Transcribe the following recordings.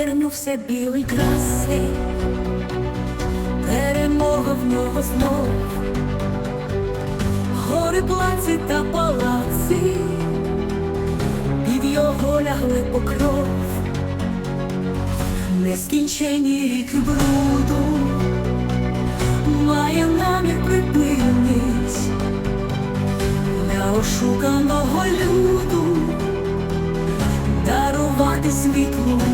Все білий краси, перемога в нього знов, гори плаці та палаци, під його лягли покров, нескінчені ріки бруду, має намір припинить. Для ошуканого люду. Дарувати світлу мить.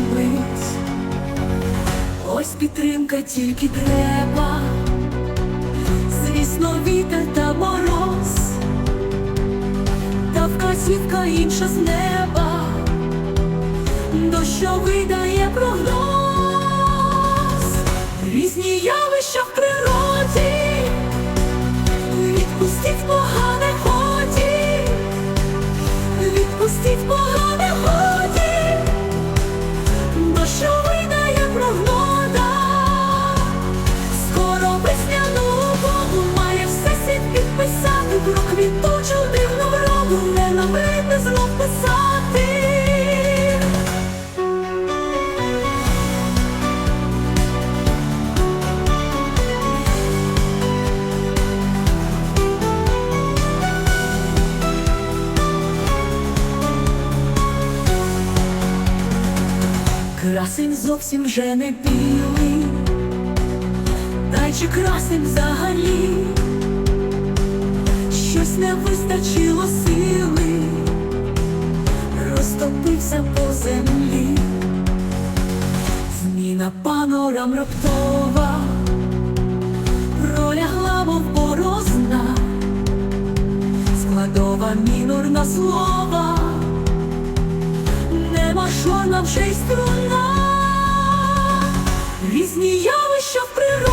Ось підтримка тільки треба, звісно, вітер та мороз, та вказівка інша з неба, дощо видає прогноз, різні явища про дивну вроду не набридне знов. Красень зовсім вже не білий, та й чи красень взагалі, Колись не вистачило сили, розтопився по землі, зміна панорам раптова, пролягла, мов складова мінорна слова, нема шорна вже й струна, різні явища в природі.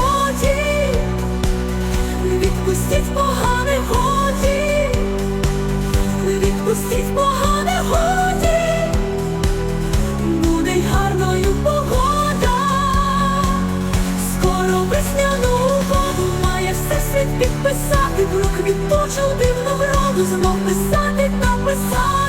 Пустіть погане годі, буде гарною погода, скоро весняну воду має все світ підписати, в рук відпочив дивну вроду, знов писати, написати.